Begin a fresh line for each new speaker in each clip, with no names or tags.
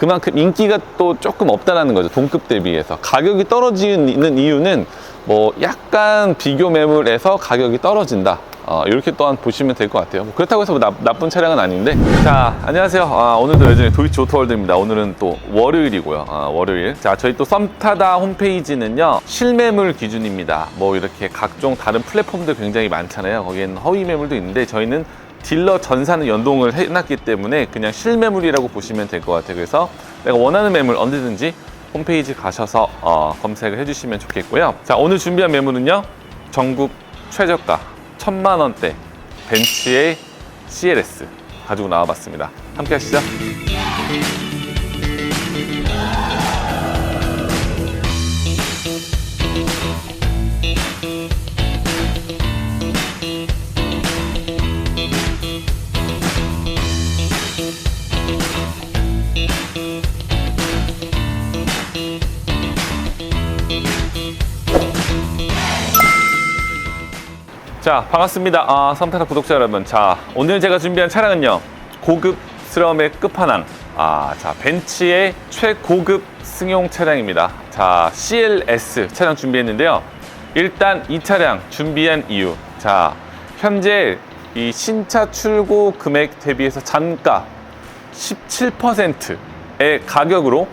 그만큼 인기가 또 조금 없다라는 거죠. 동급 대비해서. 가격이 떨어지는 이유는 뭐 약간 비교 매물에서 가격이 떨어진다. 어, 이렇게 또한 보시면 될 것 같아요. 뭐 그렇다고 해서 뭐 나, 나쁜 차량은 아닌데. 자, 안녕하세요. 아, 오늘도 여전히 도이치 오토월드입니다. 오늘은 또 월요일이고요. 아, 월요일. 자, 저희 또 썸타다 홈페이지는요, 실매물 기준입니다. 뭐 이렇게 각종 다른 플랫폼들 굉장히 많잖아요. 거기에는 허위 매물도 있는데 저희는 딜러 전사는 연동을 해놨기 때문에 그냥 실매물이라고 보시면 될 것 같아요. 그래서 내가 원하는 매물 언제든지 홈페이지 가셔서 어, 검색을 해주시면 좋겠고요. 자, 오늘 준비한 매물은요, 전국 최저가 천만 원대 벤츠의 CLS 가지고 나와봤습니다. 함께 하시죠. 자, 반갑습니다. 아, 썸타라 구독자 여러분. 자, 오늘 제가 준비한 차량은요. 고급스러움의 끝판왕. 아, 자, 벤츠의 최고급 승용 차량입니다. 자, CLS 차량 준비했는데요. 일단 이 차량 준비한 이유. 자, 현재 이 신차 출고 금액 대비해서 잔가 17%의 가격으로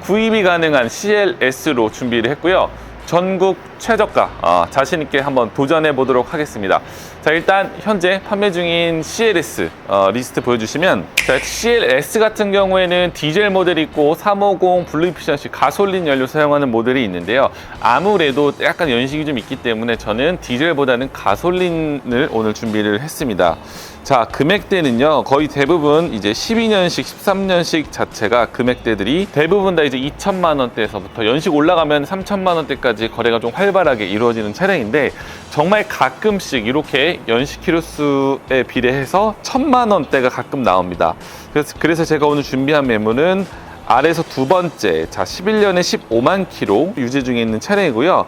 구입이 가능한 CLS로 준비를 했고요. 전국 최저가 아, 자신 있게 한번 도전해 보도록 하겠습니다. 자 일단 현재 판매 중인 CLS 어, 리스트 보여주시면 자, CLS 같은 경우에는 디젤 모델이 있고 350 블루 이피션시 가솔린 연료 사용하는 모델이 있는데요. 아무래도 약간 연식이 좀 있기 때문에 저는 디젤보다는 가솔린을 오늘 준비를 했습니다. 자, 금액대는요, 거의 대부분 이제 12년식, 13년식 자체가 금액대들이 대부분 다 이제 2천만 원대에서부터 연식 올라가면 3천만 원대까지 거래가 좀 활발하게 이루어지는 차량인데 정말 가끔씩 이렇게 연식 키로수에 비례해서 천만 원대가 가끔 나옵니다. 그래서, 그래서 제가 오늘 준비한 매물은 아래에서 두 번째, 자 11년에 15만 킬로 유지 중에 있는 차량이고요.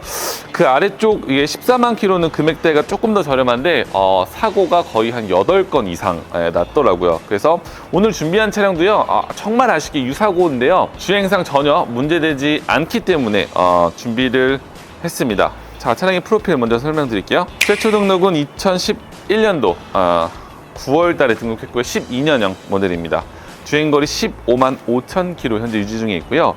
그 아래쪽 이게 14만 킬로는 금액대가 조금 더 저렴한데 어, 사고가 거의 한 8건 이상 예, 났더라고요. 그래서 오늘 준비한 차량도요. 아, 정말 아쉽게 유사고인데요. 주행상 전혀 문제되지 않기 때문에 어, 준비를 했습니다. 자 차량의 프로필 먼저 설명드릴게요. 최초 등록은 2011년도 9월 달에 등록했고요. 12년형 모델입니다. 주행거리 15만 5천 킬로 현재 유지 중에 있고요.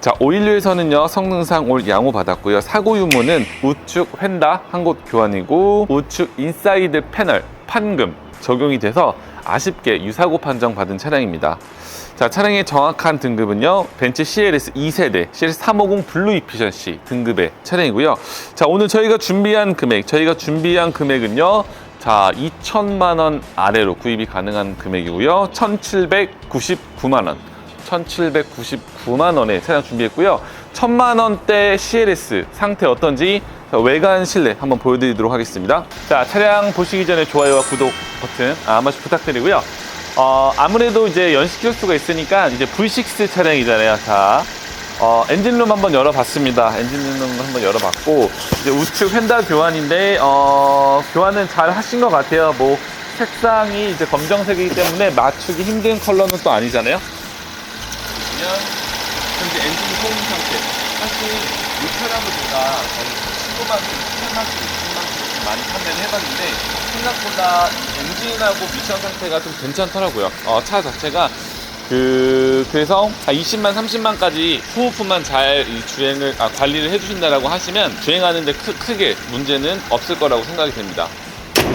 자, 오일류에서는요, 성능상 올 양호 받았고요. 사고 유무는 우측 휀다 한 곳 교환이고, 우측 인사이드 패널 판금 적용이 돼서 아쉽게 유사고 판정 받은 차량입니다. 자, 차량의 정확한 등급은요, 벤츠 CLS 2세대, CLS 350 블루 이피션시 등급의 차량이고요. 자, 오늘 저희가 준비한 금액, 저희가 준비한 금액은요, 자, 2천만 원 아래로 구입이 가능한 금액이고요. 1,799만 원. 1,799만 원에 차량 준비했고요. 1,000만 원대 CLS 상태 어떤지 외관 실내 한번 보여드리도록 하겠습니다. 자, 차량 보시기 전에 좋아요와 구독 버튼 아, 한 번씩 부탁드리고요. 어, 아무래도 이제 연식 키로수가 있으니까 이제 V6 차량이잖아요. 자, 어, 엔진룸 한번 열어봤습니다. 엔진룸 한번 열어봤고 이제 우측 휀다 교환인데 어, 교환은 잘 하신 것 같아요. 뭐 색상이 이제 검정색이기 때문에 맞추기 힘든 컬러는 또 아니잖아요. 보시면 현재 엔진 소음 상태. 사실 이 제가 거의 15만 킬로, 18만 킬로, 20만 킬로 많이 판매를 해봤는데 생각보다 엔진하고 미션 상태가 좀 괜찮더라고요. 어, 차 자체가 그 그래서 20만 30만까지 후부품만 잘이 주행을 아, 관리를 해주신다라고 하시면 주행하는데 크, 크게 문제는 없을 거라고 생각이 됩니다.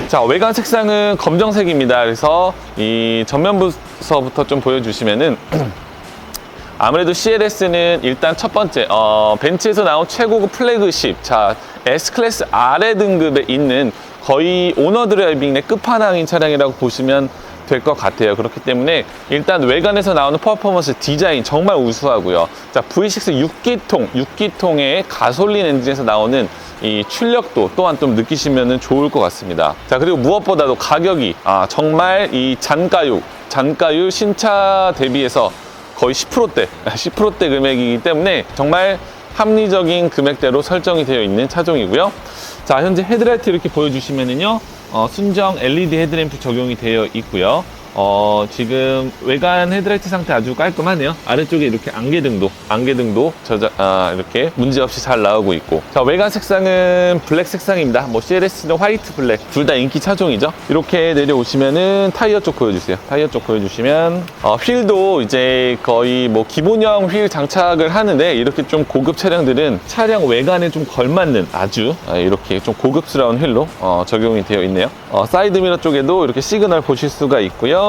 자 외관 색상은 검정색입니다. 그래서 이 전면부서부터 좀 보여주시면은 아무래도 CLS는 일단 첫 번째 어, 벤츠에서 나온 최고급 플래그십 자 S 클래스 아래 등급에 있는 거의 오너 드라이빙의 끝판왕인 차량이라고 보시면 될 것 같아요. 그렇기 때문에 일단 외관에서 나오는 퍼포먼스 디자인 정말 우수하고요. 자 V6 6기통 6기통의 가솔린 엔진에서 나오는 이 출력도 또한 좀 느끼시면 좋을 것 같습니다. 자 그리고 무엇보다도 가격이 아, 정말 이 잔가율 잔가율 신차 대비해서 거의 10%대, 10%대 금액이기 때문에 정말 합리적인 금액대로 설정이 되어 있는 차종이고요. 자, 현재 헤드라이트 이렇게 보여주시면은요, 어, 순정 LED 헤드램프 적용이 되어 있고요. 어, 지금 외관 헤드라이트 상태 아주 깔끔하네요. 아래쪽에 이렇게 안개등도, 안개등도 저자, 아, 이렇게 문제없이 잘 나오고 있고. 자, 외관 색상은 블랙 색상입니다. 뭐 CLS는 화이트 블랙. 둘 다 인기 차종이죠. 이렇게 내려오시면은 타이어 쪽 보여주세요. 타이어 쪽 보여주시면, 어, 휠도 이제 거의 뭐 기본형 휠 장착을 하는데 이렇게 좀 고급 차량들은 차량 외관에 좀 걸맞는 아주 아, 이렇게 좀 고급스러운 휠로 어, 적용이 되어 있네요. 어, 사이드미러 쪽에도 이렇게 시그널 보실 수가 있고요.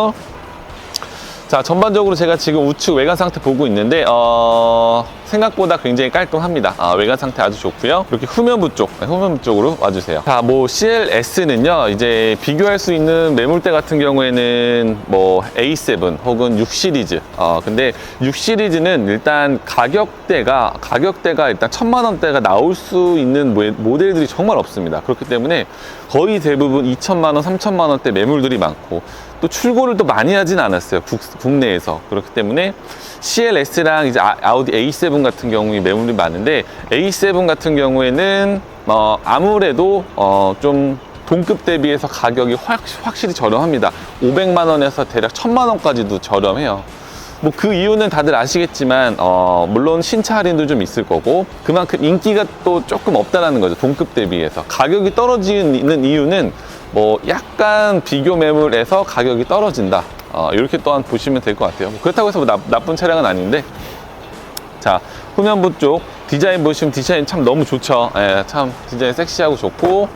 자, 전반적으로 제가 지금 우측 외관 상태 보고 있는데, 어, 생각보다 굉장히 깔끔합니다. 아, 외관 상태 아주 좋고요. 이렇게 후면부 쪽, 네, 후면부 쪽으로 와주세요. 자, 뭐 CLS는요, 이제 비교할 수 있는 매물대 같은 경우에는 뭐 A7 혹은 6 시리즈. 어, 근데 6 시리즈는 일단 가격대가, 가격대가 일단 천만 원대가 나올 수 있는 모- 모델들이 정말 없습니다. 그렇기 때문에 거의 대부분 2천만 원, 3천만 원대 매물들이 많고, 또 출고를 또 많이 하진 않았어요. 국, 국내에서. 그렇기 때문에 CLS랑 이제 아- 아우디 A7 같은 경우에 매물이 많은데 A7 같은 경우에는 어, 아무래도 어, 좀 동급 대비해서 가격이 확, 확실히 저렴합니다. 500만 원에서 대략 1000만 원까지도 저렴해요. 뭐 그 이유는 다들 아시겠지만 어, 물론 신차 할인도 좀 있을 거고 그만큼 인기가 또 조금 없다라는 거죠 동급 대비해서 가격이 떨어지는 이유는 뭐 약간 비교 매물에서 가격이 떨어진다. 어, 이렇게 또한 보시면 될 것 같아요. 뭐 그렇다고 해서 뭐 나, 나쁜 차량은 아닌데. 자 후면부 쪽 디자인 보시면 디자인 참 너무 좋죠. 예, 참 디자인 섹시하고 좋고.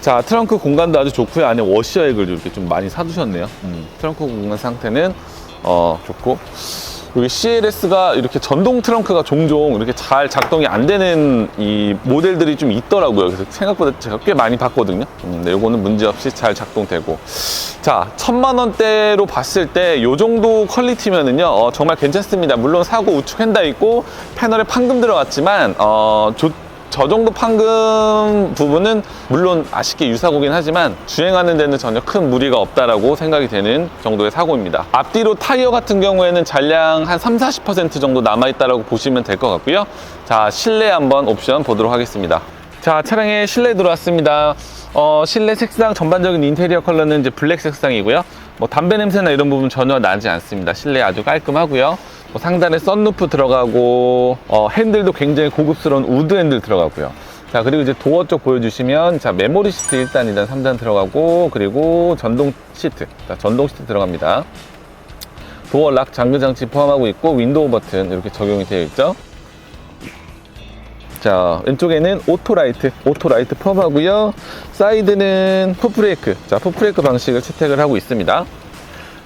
자 트렁크 공간도 아주 좋고요. 안에 워셔액을 이렇게 좀 많이 사두셨네요. 음, 트렁크 공간 상태는 어 좋고 여기 CLS가 이렇게 전동 트렁크가 종종 이렇게 잘 작동이 안 되는 이 모델들이 좀 있더라고요. 그래서 생각보다 제가 꽤 많이 봤거든요. 음, 네, 요거는 문제없이 잘 작동되고. 자 천만 원대로 봤을 때 요 정도 퀄리티면은요 어, 정말 괜찮습니다. 물론 사고 우측 휀다 있고 패널에 판금 들어갔지만 어, 좋 저 정도 판금 부분은 물론 아쉽게 유사고긴 하지만 주행하는 데는 전혀 큰 무리가 없다라고 생각이 되는 정도의 사고입니다. 앞뒤로 타이어 같은 경우에는 잔량 한 3, 40% 정도 남아있다라고 보시면 될 것 같고요. 자, 실내 한번 옵션 보도록 하겠습니다. 자, 차량의 실내 들어왔습니다. 어, 실내 색상 전반적인 인테리어 컬러는 이제 블랙 색상이고요. 뭐 담배 냄새나 이런 부분 전혀 나지 않습니다. 실내 아주 깔끔하고요. 뭐 상단에 썬루프 들어가고 어, 핸들도 굉장히 고급스러운 우드 핸들 들어가고요. 자 그리고 이제 도어 쪽 보여주시면 자 메모리 시트 1단, 2단, 3단 들어가고 그리고 전동 시트, 자 전동 시트 들어갑니다. 도어 락 잠금 장치 포함하고 있고 윈도우 버튼 이렇게 적용이 되어 있죠. 자 왼쪽에는 오토라이트 오토라이트 포함하고요 사이드는 풋브레이크 자 풋브레이크 방식을 채택을 하고 있습니다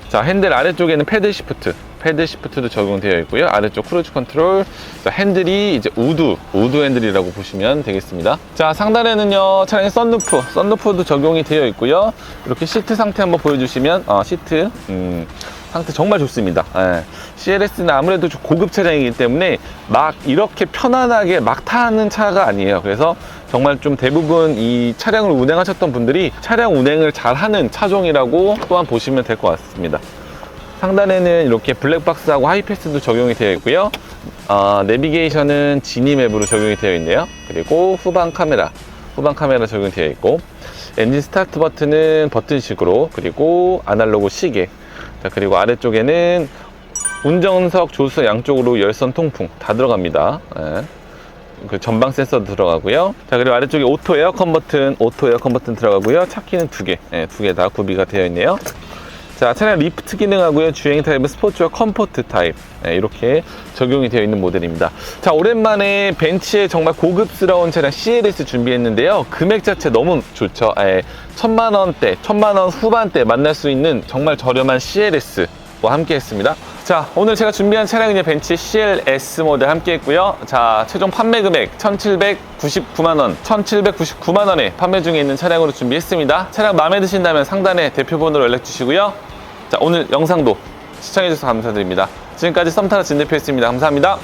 자 핸들 아래쪽에는 패드 시프트 패드 시프트도 적용되어 있고요 아래쪽 크루즈 컨트롤 자 핸들이 이제 우드 우드 핸들이라고 보시면 되겠습니다 자 상단에는요 차량의 썬루프 썬루프도 적용이 되어 있고요 이렇게 시트 상태 한번 보여주시면 어, 시트 음, 상태 정말 좋습니다. 예. CLS는 아무래도 좀 고급 차량이기 때문에 막 이렇게 편안하게 막 타는 차가 아니에요. 그래서 정말 좀 대부분 이 차량을 운행하셨던 분들이 차량 운행을 잘 하는 차종이라고 또한 보시면 될 것 같습니다. 상단에는 이렇게 블랙박스하고 하이패스도 적용이 되어 있고요. 어, 내비게이션은 지니 맵으로 적용이 되어 있네요. 그리고 후방 카메라, 후방 카메라 적용이 되어 있고 엔진 스타트 버튼은 버튼식으로 그리고 아날로그 시계 자, 그리고 아래쪽에는 운전석, 조수석 양쪽으로 열선 통풍 다 들어갑니다. 예. 그 전방 센서도 들어가고요. 자, 그리고 아래쪽에 오토 에어컨 버튼, 오토 에어컨 버튼 들어가고요. 차키는 두 개, 예, 두개다 구비가 되어 있네요. 자, 차량 리프트 기능하고요. 주행 타입은 스포츠와 컴포트 타입. 네, 이렇게 적용이 되어 있는 모델입니다. 자, 오랜만에 벤츠의 정말 고급스러운 차량 CLS 준비했는데요. 금액 자체 너무 좋죠. 예, 천만 원대, 천만 원 후반대 만날 수 있는 정말 저렴한 CLS와 함께 했습니다. 자, 오늘 제가 준비한 차량은 벤츠 CLS 모델 함께 했고요. 자, 최종 판매 금액 1,799만 원, 1,799만 원에 판매 중에 있는 차량으로 준비했습니다. 차량 마음에 드신다면 상단에 대표번호로 연락 주시고요. 자, 오늘 영상도 시청해주셔서 감사드립니다. 지금까지 썸타라 진 대표였습니다. 감사합니다.